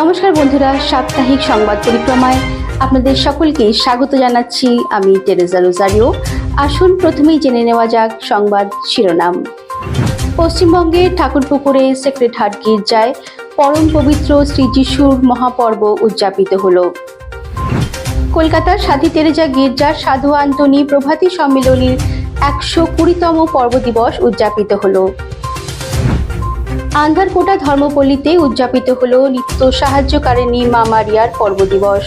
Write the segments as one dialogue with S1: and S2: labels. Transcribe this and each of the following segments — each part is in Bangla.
S1: নমস্কার বন্ধুরা, সাপ্তাহিক সংবাদ পরিক্রমায় আপনাদের সকলকে স্বাগত জানাচ্ছি আমি টেরেজা রোজারিও আসুন প্রথমেই জেনে নেওয়া যাক সংবাদ শিরোনাম। পশ্চিমবঙ্গে ঠাকুরপুকুরে সেক্রেট হার্ট গির্জায় পরম পবিত্র শ্রী যিশুর মহাপর্ব উদযাপিত হল। কলকাতার সাধী তেরেজা গির্জার সাধু আন্তনি প্রভাতী সম্মিলনীর একশো কুড়িতম পর্ব দিবস উদযাপিত হলো। আন্ধারকোটা ধর্মপল্লীতে উদযাপিত হলো নিত্য সাহায্যকারিণী মা মারিয়ার পর্ব দিবস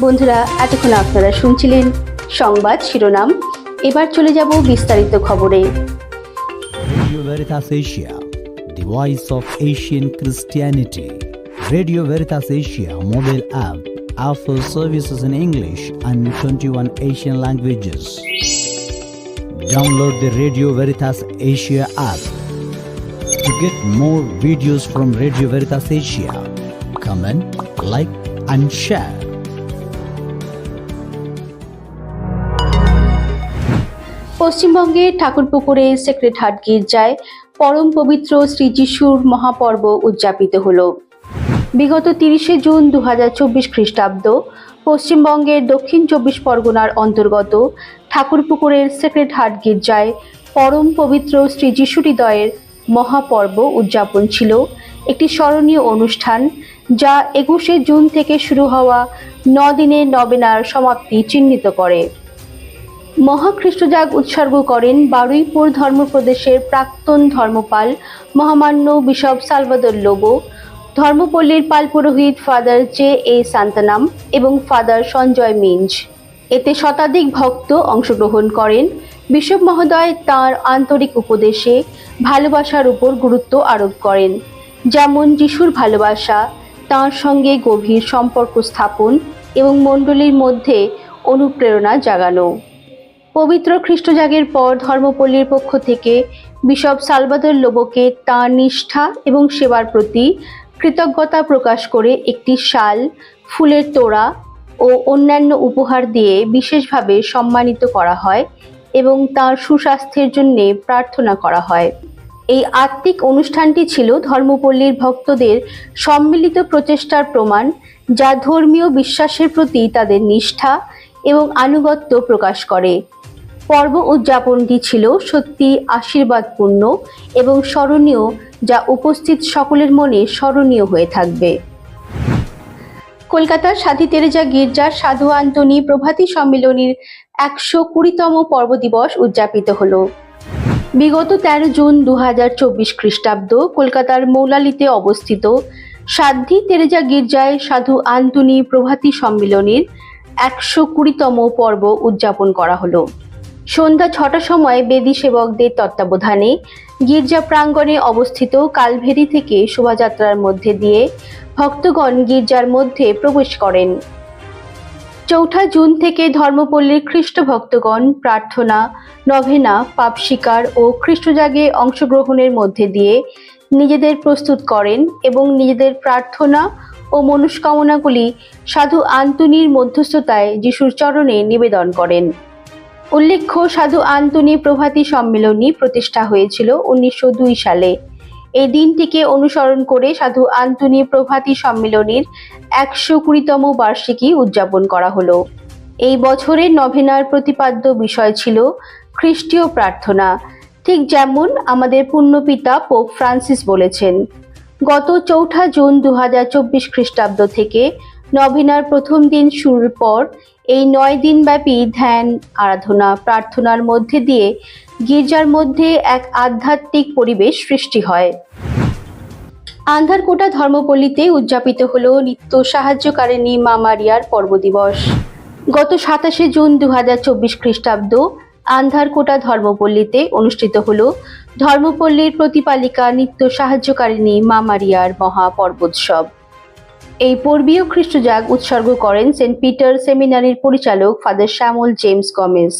S1: বন্ধুরা এতক্ষণ আপনারা শুনছিলেন সংবাদ শিরোনাম এবার চলে যাব বিস্তারিত খবরে
S2: Asia, the voice of Asian Christianity. Radio Veritas Asia mobile app offers services in English and 21 Asian languages. Download the Radio Veritas Asia app to get more videos from Radio Veritas Asia. Comment, like, and share.
S1: পশ্চিমবঙ্গের ঠাকুরপুকুরে সেক্রেট হার্ট গির্জায় পরম পবিত্র শ্রী যিশুর মহাপর্ব উদযাপিত হলো বিগত তিরিশে জুন দু খ্রিস্টাব্দ পশ্চিমবঙ্গের দক্ষিণ চব্বিশ পরগনার অন্তর্গত ঠাকুরপুকুরের সেক্রেট হার্ট গির্জায় পরম পবিত্র শ্রী যিশু হৃদয়ের মহাপর্ব উদযাপন ছিল। একটি স্মরণীয় অনুষ্ঠান যা একুশে জুন থেকে শুরু হওয়া ন দিনের নবেনার সমাপ্তি চিহ্নিত করে। মহাখ্রিস্টজাগ উৎসর্গ করেন বারুইপুর ধর্মপ্রদেশের প্রাক্তন ধর্মপাল মহামান্য বিশপ সালভাদর লোবো ধর্মপল্লীর পাল পুরোহিত ফাদার জে এ সান্তানাম এবং ফাদার সঞ্জয় মিঞ্জ। এতে শতাধিক ভক্ত অংশগ্রহণ করেন। বিশপ মহোদয় তাঁর আন্তরিক উপদেশে ভালোবাসার উপর গুরুত্ব আরোপ করেন, যেমন যিশুর ভালোবাসা, তাঁর সঙ্গে গভীর সম্পর্ক স্থাপন এবং মণ্ডলীর মধ্যে অনুপ্রেরণা জাগানো। পবিত্র খ্রিস্টজাগের পর ধর্মপল্লীর পক্ষ থেকে বিশপ সালবাদর লোবোকে তাঁর নিষ্ঠা এবং সেবার প্রতি কৃতজ্ঞতা প্রকাশ করে একটি শাল, ফুলের তোড়া ও অন্যান্য উপহার দিয়ে বিশেষভাবে সম্মানিত করা হয় এবং তার সুস্বাস্থ্যের জন্য প্রার্থনা করা হয়। এই আত্মিক অনুষ্ঠানটি ছিল ধর্মপল্লীর ভক্তদের সম্মিলিত প্রচেষ্টার প্রমাণ, যা ধর্মীয় বিশ্বাসের প্রতি তাদের নিষ্ঠা এবং আনুগত্য প্রকাশ করে। পর্ব উদযাপনটি ছিল সত্যি আশীর্বাদপূর্ণ এবং স্মরণীয়, যা উপস্থিত সকলের মনে স্মরণীয় হয়ে থাকবে। কলকাতার সাধী তেরেজা গির্জার সাধু আন্তনি প্রভাতী সম্মিলনীর একশো কুড়িতম পর্ব দিবস উদযাপিত হলো। বিগত তেরো জুন দু হাজার চব্বিশ খ্রিস্টাব্দ কলকাতার মৌলালিতে অবস্থিত সাধ্বী তেরেজা গির্জায় সাধু আন্তনি প্রভাতী সম্মিলনীর একশো কুড়িতম পর্ব উদযাপন করা হলো। সন্ধ্যা ছটার সময় বেদি সেবকদের তত্ত্বাবধানে গির্জা প্রাঙ্গণে অবস্থিত কালভেরি থেকে শোভাযাত্রার মধ্যে দিয়ে ভক্তগণ গির্জার মধ্যে প্রবেশ করেন। চৌঠা জুন থেকে ধর্মপল্লীর খ্রিস্ট ভক্তগণ প্রার্থনা, নভেনা, পাপ শিকার ও খ্রিস্টজাগে অংশগ্রহণের মধ্যে দিয়ে নিজেদের প্রস্তুত করেন এবং নিজেদের প্রার্থনা ও মনস্কামনাগুলি সাধু আন্তনির মধ্যস্থতায় যিশুর চরণে নিবেদন করেন। উল্লেখ্য, সাধু আন্তনি প্রভাতী সম্মেলনী প্রতিষ্ঠা হয়েছিল উনিশশো দুই সালে। এই দিনটিকে অনুসরণ করে সাধু আন্তনি প্রভাতী সম্মেলনীর একশো কুড়িতম বার্ষিকী উদযাপন করা হলো। এই বছরের নভেনার প্রতিপাদ্য বিষয় ছিল খ্রিস্টীয় প্রার্থনা। ঠিক যেমন আমাদের পুণ্যপিতা পোপ ফ্রান্সিস বলেছেন, গত চৌঠা জুন দু হাজার চব্বিশ খ্রিস্টাব্দ থেকে নভেনার প্রথম দিন শুরুর পর এই নয় দিনব্যাপী ধ্যান, আরাধনা, প্রার্থনার মধ্যে দিয়ে গির্জার মধ্যে এক আধ্যাত্মিক পরিবেশ সৃষ্টি হয়। আন্ধারকোটা ধর্মপল্লীতে উদযাপিত হল নিত্য সাহায্যকারিণী মা মারিয়ার পর্ব দিবস গত সাতাশে জুন দু হাজার চব্বিশ খ্রিস্টাব্দ আন্ধারকোটা ধর্মপল্লীতে অনুষ্ঠিত হল ধর্মপল্লীর প্রতিপালিকা নিত্য সাহায্যকারিণী মা মারিয়ার মহা পর্বোৎসব এই পর্বীয় খ্রিস্টজাগ উৎসর্গ করেন সেন্ট পিটার সেমিনারির পরিচালক ফাদার শ্যামল জেমস গমেজ।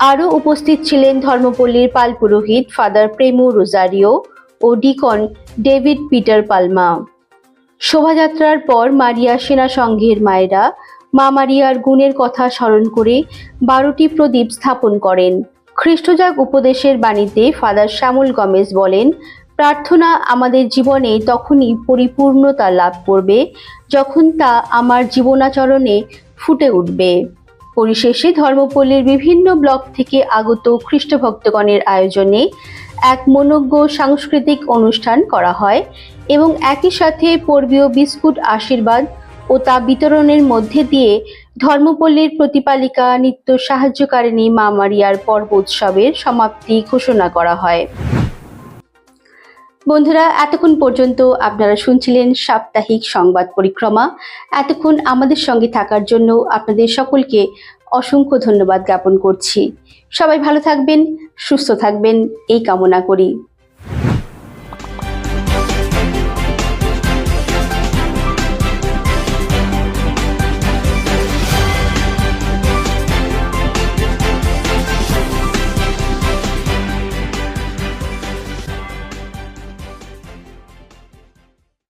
S1: আরও উপস্থিত ছিলেন ধর্মপল্লীর পাল পুরোহিত ফাদার প্রেমু রোজারিও ও ডিকন ডেভিড পিটার পালমা। শোভাযাত্রার পর মারিয়া সেনা সংঘের মায়েরা মা মারিয়ার গুণের কথা স্মরণ করে বারোটি প্রদীপ স্থাপন করেন। খ্রিস্টজাগ উপদেশের বাণীতে ফাদার শ্যামল গমেজ বলেন প্রার্থনা আমাদের জীবনে তখনই পরিপূর্ণতা লাভ করবে যখন তা আমার জীবনাচরণে ফুটে উঠবে। পরিশেষে ধর্মপল্লীর বিভিন্ন ব্লক থেকে আগত খ্রিস্টভক্তগণের আয়োজনে এক মনোজ্ঞ সাংস্কৃতিক অনুষ্ঠান করা হয় এবং একই সাথে পর্বীয় বিস্কুট আশীর্বাদ ও তা বিতরণের মধ্যে দিয়ে ধর্মপল্লীর প্রতিপালিকা নিত্য সাহায্যকারিণী মা মারিয়ার পর্ব উৎসবের সমাপ্তি ঘোষণা করা হয়। বন্ধুরা, এতক্ষণ পর্যন্ত আপনারা শুনছিলেন সাপ্তাহিক সংবাদ পরিক্রমা। এতক্ষণ আমাদের সঙ্গে থাকার জন্য আপনাদের সকলকে অসংখ্য ধন্যবাদ জ্ঞাপন করছি। সবাই ভালো থাকবেন, সুস্থ থাকবেন, এই কামনা করি।